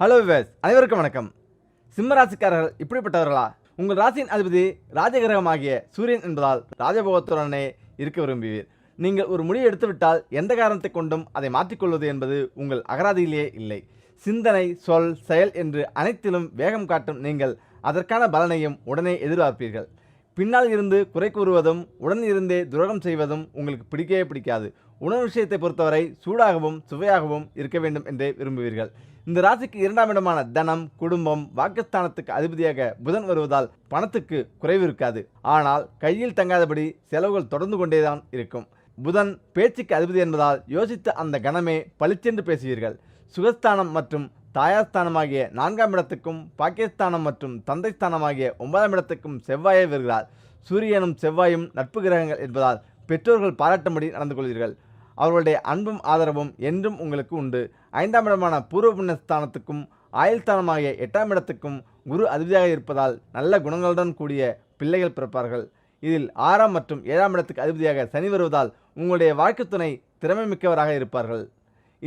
Hello wives அனைவருக்கும் வணக்கம். சிம்ம ராசிக்காரர்கள் இப்படிப்பட்டவர்களா? உங்கள் ராசியின் அதிபதி ராஜகிரகமாகிய சூரியன் என்பதால் ராஜபோகத்துடனே இருக்க விரும்புவீர். நீங்கள் ஒரு முடிவு எடுத்துவிட்டால் எந்த காரணத்தை கொண்டும் அதை மாற்றிக்கொள்வது என்பது உங்கள் அகராதியிலேயே இல்லை. சிந்தனை சொல் செயல் என்று அனைத்திலும் வேகம் காட்டும் நீங்கள் அதற்கான பலனையும் உடனே எதிர்பார்ப்பீர்கள். பின்னால் இருந்து குறை கூறுவதும் உடன் இருந்தே துரோகம் செய்வதும் உங்களுக்கு பிடிக்கவே பிடிக்காது. உணவு விஷயத்தை பொறுத்தவரை சூடாகவும் சுவையாகவும் இருக்க வேண்டும் என்றே விரும்புவீர்கள். இந்த ராசிக்கு இரண்டாம் இடமான தனம் குடும்பம் வாக்குஸ்தானத்துக்கு அதிபதியாக புதன் வருவதால் பணத்துக்கு குறைவு இருக்காது. ஆனால் கையில் தங்காதபடி செலவுகள் தொடர்ந்து கொண்டேதான் இருக்கும். புதன் பேச்சுக்கு அதிபதி என்பதால் யோசித்த அந்த கணமே பளிச்சென்று பேசுவீர்கள். சுகஸ்தானம் மற்றும் தாயாஸ்தானமாகிய நான்காம் இடத்துக்கும் பாகிஸ்தானம் மற்றும் தந்தை ஸ்தானம் ஆகிய ஒன்பதாம் இடத்துக்கும் செவ்வாயே வருகிறார். சூரியனும் செவ்வாயும் நட்பு கிரகங்கள் என்பதால் பெற்றோர்கள் பாராட்டும்படி நடந்து கொள்வீர்கள். அவர்களுடைய அன்பும் ஆதரவும் என்றும் உங்களுக்கு உண்டு. ஐந்தாம் இடமான பூர்வ புண்ணியஸ்தானத்துக்கும் ஆயுள்ஸ்தானமாகிய எட்டாம் இடத்துக்கும் குரு அதிபதியாக இருப்பதால் நல்ல குணங்களுடன் கூடிய பிள்ளைகள் பிறப்பார்கள். இதில் ஆறாம் மற்றும் ஏழாம் இடத்துக்கு அதிபதியாக சனி வருவதால் உங்களுடைய வாழ்க்கை துணை திறமை மிக்கவராக இருப்பார்கள்.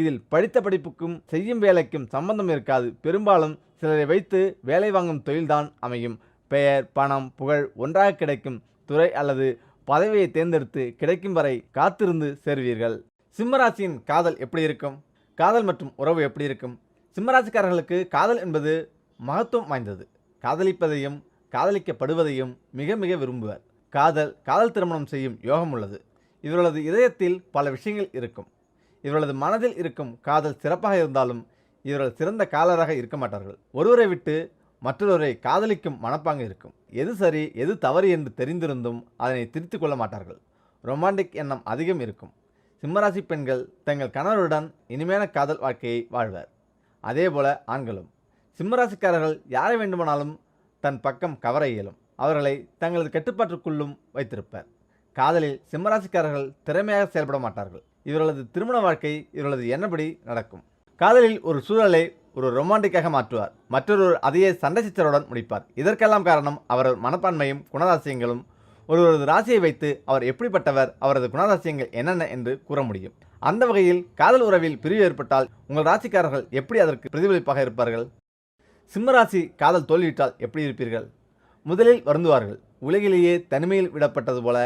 இதில் படித்த படிப்புக்கும் செய்யும் வேலைக்கும் சம்பந்தம் இருக்காது. பெரும்பாலும் சிலரை வைத்து வேலை வாங்கும் தொழில்தான் அமையும். பெயர் பணம் புகழ் ஒன்றாக கிடைக்கும் துறை அல்லது பதவியை தேர்ந்தெடுத்து கிடைக்கும் வரை காத்திருந்து சேர்வீர்கள். சிம்மராசியின் காதல் எப்படி இருக்கும்? காதல் மற்றும் உறவு எப்படி இருக்கும்? சிம்மராசிக்காரர்களுக்கு காதல் என்பது மகத்துவம் வாய்ந்தது. காதலிப்பதையும் காதலிக்கப்படுவதையும் மிக மிக விரும்புவர். காதல் காதல் திருமணம் செய்யும் யோகம் உள்ளது. இவர்களது இதயத்தில் பல விஷயங்கள் இருக்கும். இவர்களது மனதில் இருக்கும் காதல் சிறப்பாக இருந்தாலும் இவர்கள் சிறந்த காலராக இருக்க மாட்டார்கள். ஒருவரை விட்டு மற்றொருவரை காதலிக்கும் மனப்பாங்கு இருக்கும். எது சரி எது தவறு என்று தெரிந்திருந்தும் அதனை திருத்திக் கொள்ள மாட்டார்கள். ரொமான்டிக் எண்ணம் அதிகம் இருக்கும். சிம்மராசி பெண்கள் தங்கள் கணவருடன் இனிமையான காதல் வாழ்க்கையை வாழ்வர். அதேபோல ஆண்களும். சிம்மராசிக்காரர்கள் யாரை வேண்டுமானாலும் தன் பக்கம் கவர இயலும். அவர்களை தங்களது கட்டுப்பாட்டுக்குள்ளும் வைத்திருப்பர். காதலில் சிம்மராசிக்காரர்கள் திறமையாக செயல்பட மாட்டார்கள். இவர்களது திருமண வாழ்க்கை இவர்களது எண்ணப்படி நடக்கும். காதலில் ஒரு சூழலை ஒரு ரொமான்டிக்காக மாற்றுவார். மற்றொரு அதையே சண்டை சித்தருடன் முடிப்பார். இதற்கெல்லாம் காரணம் அவரது மனப்பான்மையும் குணராசியங்களும் ஒருவரது ராசியை வைத்து அவர் எப்படிப்பட்டவர் அவரது குணராசியங்கள் என்னென்ன என்று கூற முடியும். அந்த வகையில் காதல் உறவில் பிரிவு ஏற்பட்டால் உங்கள் ராசிக்காரர்கள் எப்படி அதற்கு பிரதிபலிப்பாக இருப்பார்கள்? சிம்மராசி காதல் தோல்வியிட்டால் எப்படி இருப்பீர்கள்? முதலில் வருந்துவார்கள். உலகிலேயே தனிமையில் விடப்பட்டது போல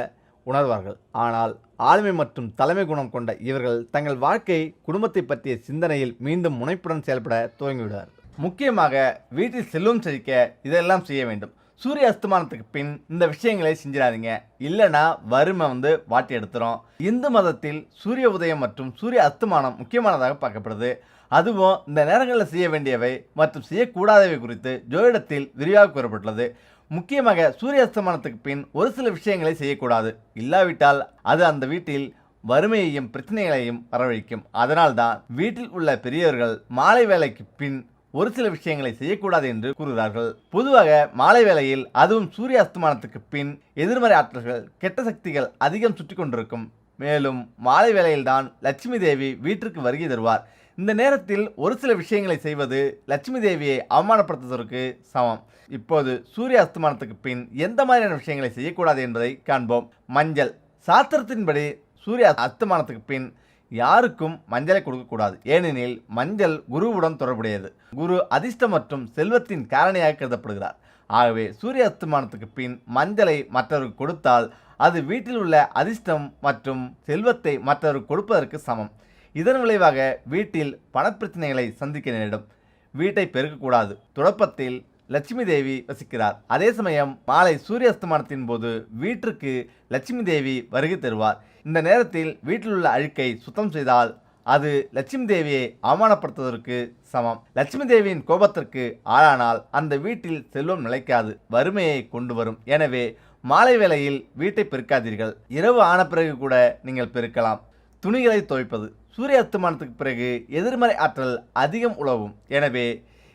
உணர்வார்கள். ஆனால் ஆளுமை மற்றும் தலைமை குணம் கொண்ட இவர்கள் தங்கள் வாழ்க்கை குடும்பத்தை பற்றிய சிந்தனையில் மீண்டும் முனைப்புடன் செயல்பட துவங்கிவிடுவார் முக்கியமாக வீட்டில் செல்வம் செழிக்க இதெல்லாம் செய்ய வேண்டும். சூரிய அஸ்தமானத்துக்கு பின் இந்த விஷயங்களை செஞ்சிடாதீங்க. இல்லைன்னா வறுமை வந்து வாட்டி எடுத்துரும். இந்து மதத்தில் சூரிய உதயம் மற்றும் சூரிய அஸ்தமானம் முக்கியமானதாக பார்க்கப்படுது. அதுவும் இந்த நேரங்களில் செய்ய வேண்டியவை மற்றும் செய்யக்கூடாதவை குறித்து ஜோதிடத்தில் விரிவாக கூறப்பட்டுள்ளது. முக்கியமாக சூரிய அஸ்தமனத்துக்கு பின் ஒரு சில விஷயங்களை செய்யக்கூடாது. இல்லாவிட்டால் அது அந்த வீட்டில் வறுமையையும் பிரச்சனைகளையும் வரவழைக்கும். அதனால்தான் வீட்டில் உள்ள பெரியவர்கள் மாலை வேலைக்கு பின் ஒரு சில விஷயங்களை செய்யக்கூடாது என்று கூறுகிறார்கள். பொதுவாக மாலை வேளையில் அதுவும் சூரிய அஸ்தமானத்துக்கு பின் எதிர்மறை ஆற்றல்கள் கெட்ட சக்திகள் அதிகம் சுற்றி கொண்டிருக்கும். மேலும் மாலை வேளையில்தான் லட்சுமி தேவி வீட்டிற்கு வருகை தருவார். இந்த நேரத்தில் ஒரு சில விஷயங்களை செய்வது லட்சுமி தேவியை அவமானப்படுத்துவதற்கு சமம். இப்போது சூரிய அஸ்தமானத்துக்கு பின் எந்த மாதிரியான விஷயங்களை செய்யக்கூடாது என்பதை காண்போம். மஞ்சள். சாஸ்திரத்தின்படி சூரிய அஸ்தமானத்துக்கு பின் யாருக்கும் மஞ்சளை கொடுக்கக்கூடாது. ஏனெனில் மஞ்சள் குருவுடன் தொடர்புடையது. குரு அதிர்ஷ்டம் மற்றும் செல்வத்தின் காரணியாக கருதப்படுகிறார். ஆகவே சூரிய அஸ்தமானத்துக்கு பின் மஞ்சளை மற்றவருக்கு கொடுத்தால் அது வீட்டில் உள்ள அதிர்ஷ்டம் மற்றும் செல்வத்தை மற்றவருக்கு கொடுப்பதற்கு சமம். இதன் விளைவாக வீட்டில் பணப்பிரச்சனைகளை சந்திக்க நேரிடும். வீட்டை பெருக்கக்கூடாது. துடப்பத்தில் லட்சுமி தேவி வசிக்கிறார். அதே சமயம் மாலை சூரிய அஸ்தமானத்தின் போது வீட்டிற்கு லட்சுமி தேவி வருகை தருவார். இந்த நேரத்தில் வீட்டில் உள்ள அழுக்கை சுத்தம் செய்தால் அது லட்சுமி தேவியை அவமானப்படுத்துவதற்கு சமம். லட்சுமி தேவியின் கோபத்திற்கு ஆளானால் அந்த வீட்டில் செல்வம் நிலைக்காது வறுமையை கொண்டு வரும். எனவே மாலை வேளையில் வீட்டை பெருக்காதீர்கள். இரவு ஆன பிறகு கூட நீங்கள் பெருக்கலாம். துணிகளை துவைப்பது. சூரிய அஸ்தமானத்துக்கு பிறகு எதிர்மறை ஆற்றல் அதிகம் உழவும் எனவே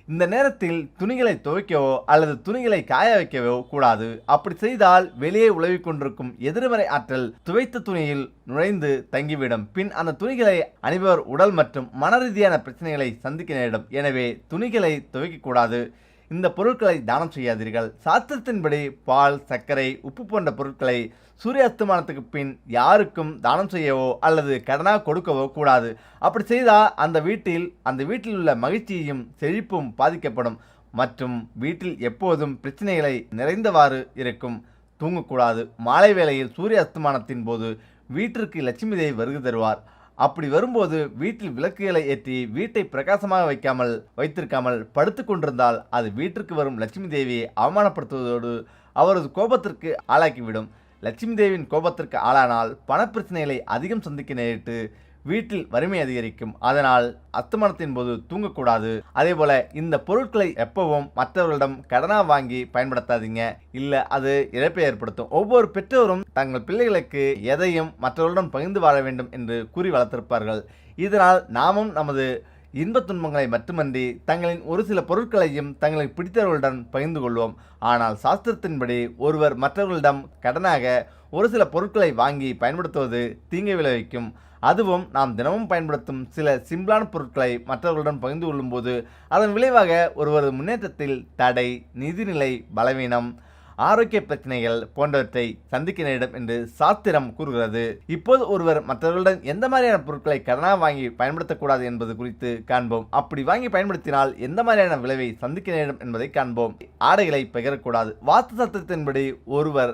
இந்த நேரத்தில் துணிகளை துவைக்கவோ அல்லது துணிகளை காய வைக்கவோ கூடாது. அப்படி செய்தால் வெளியே உழவிக் கொண்டிருக்கும் எதிர்மறை ஆற்றல் துவைத்த துணியில் நுழைந்து தங்கிவிடும். பின் அந்த துணிகளை அணிபவர் உடல் மற்றும் மன ரீதியான பிரச்சனைகளை சந்திக்க நேரிடும். எனவே துணிகளை துவைக்கக்கூடாது இந்த பொருட்களை தானம் செய்யாதீர்கள். சாஸ்திரத்தின்படி பால் சர்க்கரை உப்பு போன்ற பொருட்களை சூரிய அஸ்தமானத்துக்கு பின் யாருக்கும் தானம் செய்யவோ அல்லது கடனாக கொடுக்கவோ கூடாது. அப்படி செய்தால் அந்த வீட்டில் அந்த வீட்டில் உள்ள மகிழ்ச்சியும் செழிப்பும் பாதிக்கப்படும். மற்றும் வீட்டில் எப்போதும் பிரச்சனைகளை நிறைந்தவாறு இருக்கும். தூங்கக்கூடாது. மாலை வேளையில் சூரிய அஸ்தமானத்தின் போது வீட்டிற்கு லட்சுமி தேவி வருகை தருவார். அப்படி வரும்போது வீட்டில் விளக்குகளை ஏற்றி வீட்டை பிரகாசமாக வைக்காமல் வைத்திருக்காமல் படுத்து கொண்டிருந்தால் அது வீட்டிற்கு வரும் லட்சுமி தேவியை அவமானப்படுத்துவதோடு அவரது கோபத்திற்கு ஆளாக்கிவிடும். லட்சுமி தேவியின் கோபத்திற்கு ஆளானால் பணப்பிரச்சனைகளை அதிகம் சந்திக்க நேரிட்டு வீட்டில் வறுமை அதிகரிக்கும். அதனால் அஸ்தமனத்தின் போது தூங்கக்கூடாது. அதே போல இந்த பொருட்களை எப்பவும் மற்றவர்களிடம் கடனா வாங்கி பயன்படுத்தாதீங்க. இல்ல அது இழப்பை ஏற்படுத்தும். ஒவ்வொரு பெற்றோரும் தங்கள் பிள்ளைகளுக்கு எதையும் மற்றவர்களிடம் பகிர்ந்து வாழ வேண்டும் என்று கூறி வளர்த்திருப்பார்கள். இதனால் நாமும் நமது இன்பத் துன்பங்களை மட்டுமன்றி தங்களின் ஒரு சில பொருட்களையும் தங்களுக்கு பிடித்தவர்களுடன் பகிர்ந்து கொள்வோம். ஆனால் சாஸ்திரத்தின்படி ஒருவர் மற்றவர்களிடம் கடனாக ஒரு சில பொருட்களை வாங்கி பயன்படுத்துவது தீங்கை விளைவிக்கும். அதுவும் நாம் தினமும் பயன்படுத்தும் சில சிம்பிளான பொருட்களை மற்றவர்களுடன் பகிர்ந்து கொள்ளும்போது அதன் விளைவாக ஒருவரது முன்னேற்றத்தில் தடை நிதிநிலை பலவீனம் ஆரோக்கிய பிரச்சனைகள் போன்றவற்றை சந்திக்க நேரிடும் என்று சாஸ்திரம் கூறுகிறது. இப்போது ஒருவர் மற்றவர்களுடன் எந்த மாதிரியான பொருட்களை கடனாக வாங்கி பயன்படுத்தக்கூடாது என்பது குறித்து காண்போம். அப்படி வாங்கி பயன்படுத்தினால் எந்த மாதிரியான விளைவை சந்திக்க நேரிடும் என்பதை காண்போம். ஆடைகளை பகிரக்கூடாது. வாஸ்து சத்திரத்தின்படி ஒருவர்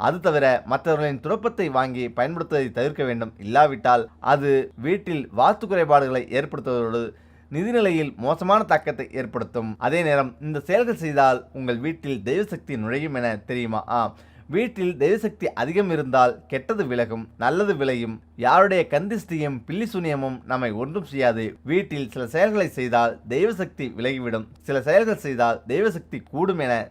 அது தவிர மற்றவர்களின் துரப்பத்தை வாங்கி பயன்படுத்துவதை தவிர்க்க வேண்டும். இல்லாவிட்டால் அது வீட்டில் வாஸ்து குறைபாடுகளை ஏற்படுத்துவதோடு நிதிநிலையில் மோசமான தாக்கத்தை ஏற்படுத்தும். அதே நேரம் இந்த செயல்கள் செய்தால் உங்கள் வீட்டில் தெய்வசக்தி நுழையும் என தெரியுமா? ஆ. வீட்டில் தெய்வசக்தி அதிகம் இருந்தால் கெட்டது விலகும் நல்லது விளையும். யாருடைய கந்திஷ்டியும் பில்லி சூனியமும் நம்மை ஒன்றும் செய்யாது. வீட்டில் சில செயல்களை செய்தால் தெய்வசக்தி விலகிவிடும். சில செயல்கள் செய்தால் தெய்வசக்தி கூடும் என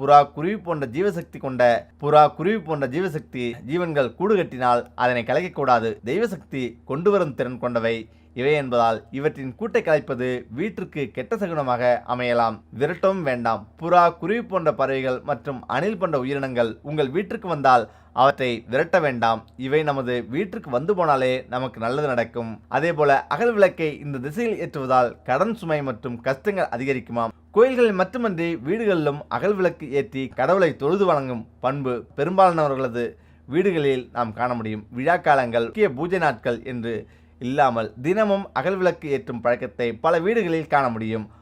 புறா குருவி போன்ற ஜீவசக்தி கொண்ட புறா குருவி போன்ற ஜீவசக்தி ஜீவன்கள் கூடு கட்டினால் அதனை கலைக்கக்கூடாது. தெய்வசக்தி கொண்டு வரும் திறன் கொண்டவை. இவை என்பதால் இவற்றின் கூட்டை கலைப்பது வீட்டிற்கு கெட்ட சகுனமாக அமையலாம். விரட்டவும் வேண்டாம். புறா குருவி போன்ற பறவைகள் மற்றும் அணில் போன்ற உயிரினங்கள் உங்கள் வீட்டிற்கு வந்தால் அவற்றை விரட்ட வேண்டாம். இவை நமது வீட்டிற்கு வந்து போனாலே நமக்கு நல்லது நடக்கும். அதே போல அகல் விளக்கை இந்த திசையில் ஏற்றுவதால் கடன் சுமை மற்றும் கஷ்டங்கள் அதிகரிக்குமாம். கோயில்களில் மட்டுமன்றி வீடுகளிலும் அகல் விளக்கு ஏற்றி கடவுளை தொழுது வணங்கும் பண்பு பெரும்பாலானவர்களது வீடுகளில் நாம் காண முடியும். விழா காலங்கள் முக்கிய பூஜை நாட்கள் என்று இல்லாமல் தினமும் அகல் விளக்கு ஏற்றும் பழக்கத்தை பல வீடுகளில் காண முடியும்.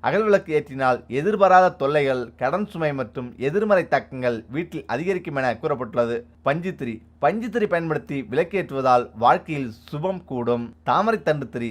அகல் விளக்கு ஏற்றினால் எதிர்பாராத தொல்லைகள் கடன் சுமை மற்றும் எதிர்மறை தாக்கங்கள் வீட்டில் அதிகரிக்கும் என கூறப்பட்டுள்ளது. பஞ்சுத்திரி. பஞ்சுத்திரி பயன்படுத்தி விளக்கேற்றுவதால் வாழ்க்கையில் சுபம் கூடும். தாமரை தண்டு திரி